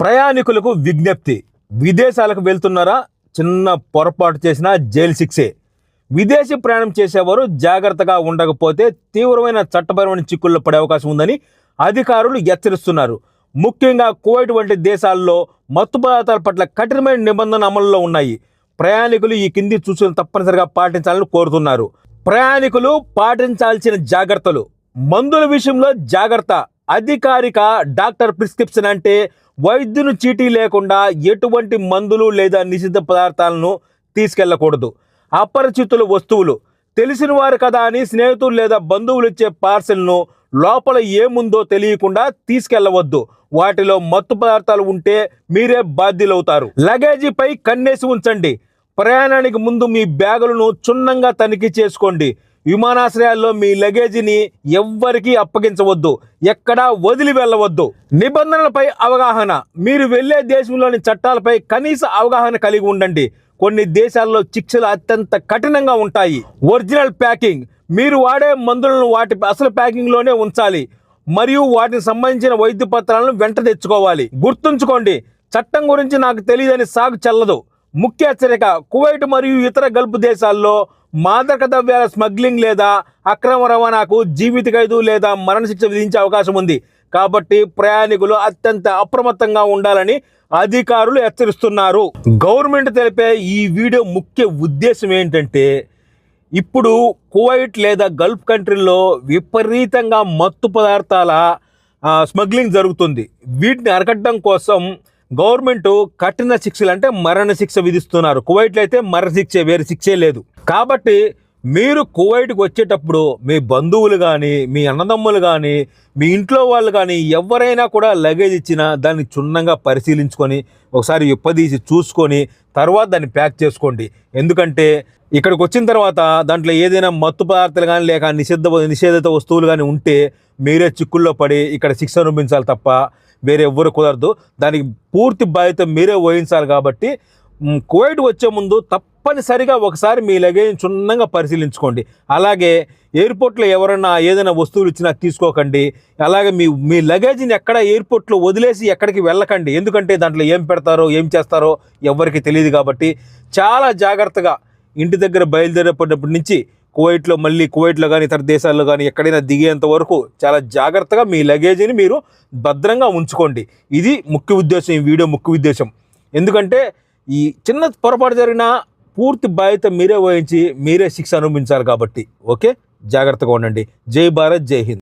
ప్రయాణికులకు విజ్ఞప్తి. విదేశాలకు వెళ్తున్నారా? చిన్న పొరపాటు చేసిన జైలు శిక్షే. విదేశీ ప్రయాణం చేసేవారు జాగ్రత్తగా ఉండకపోతే తీవ్రమైన చట్టపరమైన చిక్కుల్లో పడే అవకాశం ఉందని అధికారులు హెచ్చరిస్తున్నారు. ముఖ్యంగా కువైట్ వంటి దేశాల్లో మత్తు పదార్థాల పట్ల కఠినమైన నిబంధనలు అమల్లో ఉన్నాయి. ప్రయాణికులు ఈ కింది సూచనలు తప్పనిసరిగా పాటించాలని కోరుతున్నారు. ప్రయాణికులు పాటించాల్సిన జాగ్రత్తలు. మందుల విషయంలో జాగ్రత్త. అధికారిక డాక్టర్ ప్రిస్క్రిప్షన్ అంటే వైద్యుని చీటీ లేకుండా ఎటువంటి మందులు లేదా నిషిద్ధ పదార్థాలను తీసుకెళ్ళకూడదు అపరిచితుల వస్తువులు. తెలిసిన వారు కదా అని స్నేహితులు లేదా బంధువులు ఇచ్చే పార్సెల్ను లోపల ఏముందో తెలియకుండా తీసుకెళ్ళవద్దు. వాటిలో మత్తు పదార్థాలు ఉంటే మీరే బాధ్యులవుతారు. లగేజీపై కన్నేసి ఉంచండి. ప్రయాణానికి ముందు మీ బ్యాగులను క్షుణ్ణంగా తనిఖీ చేసుకోండి. విమానాశ్రయాల్లో మీ లగేజీని ఎవ్వరికీ అప్పగించవద్దు. ఎక్కడా వదిలి వెళ్ళవద్దు. నిబంధనలపై అవగాహన. మీరు వెళ్ళే దేశంలోని చట్టాలపై కనీస అవగాహన కలిగి ఉండండి. కొన్ని దేశాల్లో శిక్షలు అత్యంత కఠినంగా ఉంటాయి. Original packing. మీరు వాడే మందులను వాటి అసలు ప్యాకింగ్లోనే ఉంచాలి. మరియు వాటికి సంబంధించిన వైద్య పత్రాలను వెంట తెచ్చుకోవాలి. గుర్తుంచుకోండి చట్టం గురించి నాకు తెలియదని సాగు చెల్లదు. ముఖ్య హెచ్చరిక కువైట్ మరియు ఇతర గల్ఫ్ దేశాల్లో మాదక ద్రవ్యాల స్మగ్లింగ్ లేదా అక్రమ రవాణాకు జీవిత ఖైదు లేదా మరణశిక్ష విధించే అవకాశం ఉంది. కాబట్టి ప్రయాణికులు అత్యంత అప్రమత్తంగా ఉండాలని అధికారులు హెచ్చరిస్తున్నారు. గవర్నమెంట్ తెలిపే ఈ వీడియో ముఖ్య ఉద్దేశం ఏంటంటే ఇప్పుడు కువైట్ లేదా గల్ఫ్ కంట్రీల్లో విపరీతంగా మత్తు పదార్థాల స్మగ్లింగ్ జరుగుతుంది. వీటిని అరకట్టడం కోసం గవర్నమెంట్ కఠిన శిక్షలు అంటే మరణ శిక్ష విధిస్తున్నారు. కువైట్లో అయితే మరణ శిక్ష వేరే శిక్షే లేదు. కాబట్టి మీరు కువైట్కి వచ్చేటప్పుడు మీ బంధువులు కానీ మీ అన్నదమ్ములు కానీ మీ ఇంట్లో వాళ్ళు కానీ ఎవరైనా కూడా లగేజ్ ఇచ్చినా దాన్ని క్షుణ్ణంగా పరిశీలించుకొని ఒకసారి ఇప్పదీసి చూసుకొని తర్వాత దాన్ని ప్యాక్ చేసుకోండి. ఎందుకంటే ఇక్కడికి వచ్చిన తర్వాత దాంట్లో ఏదైనా మత్తు పదార్థాలు కానీ లేక నిషిద్ధ నిషేధిత వస్తువులు కానీ ఉంటే మీరే చిక్కుల్లో పడి ఇక్కడ శిక్ష అనుభవించాలి తప్ప వేరే ఎవ్వరు కుదరదు. దానికి పూర్తి బాధ్యత మీరే వహించాలి కాబట్టి కోవిడ్ వచ్చే ముందు తప్పనిసరిగా ఒకసారి మీ లగేజ్ క్షుణ్ణంగా పరిశీలించుకోండి. అలాగే ఎయిర్పోర్ట్లో ఎవరైనా ఏదైనా వస్తువులు ఇచ్చినా తీసుకోకండి. అలాగే మీ మీ లగేజ్ని ఎక్కడ ఎయిర్పోర్ట్లో వదిలేసి ఎక్కడికి వెళ్ళకండి. ఎందుకంటే దాంట్లో ఏం పెడతారో ఏం చేస్తారో ఎవరికి తెలియదు కాబట్టి చాలా జాగ్రత్తగా ఇంటి దగ్గర బయలుదేరేటప్పటి నుంచి కువైట్లో మళ్ళీ కువైట్లో కానీ ఇతర దేశాల్లో కానీ ఎక్కడైనా దిగేంత వరకు చాలా జాగ్రత్తగా మీ లగేజీని మీరు భద్రంగా ఉంచుకోండి. ఇది ముఖ్య ఉద్దేశం ఈ వీడియో ముఖ్య ఉద్దేశం. ఎందుకంటే ఈ చిన్న పొరపాటు జరిగినా పూర్తి బాధ్యత మీరే వహించి మీరే శిక్ష అనుభవించాలి కాబట్టి ఓకే? జాగ్రత్తగా ఉండండి. జై భారత్ జై హింద్.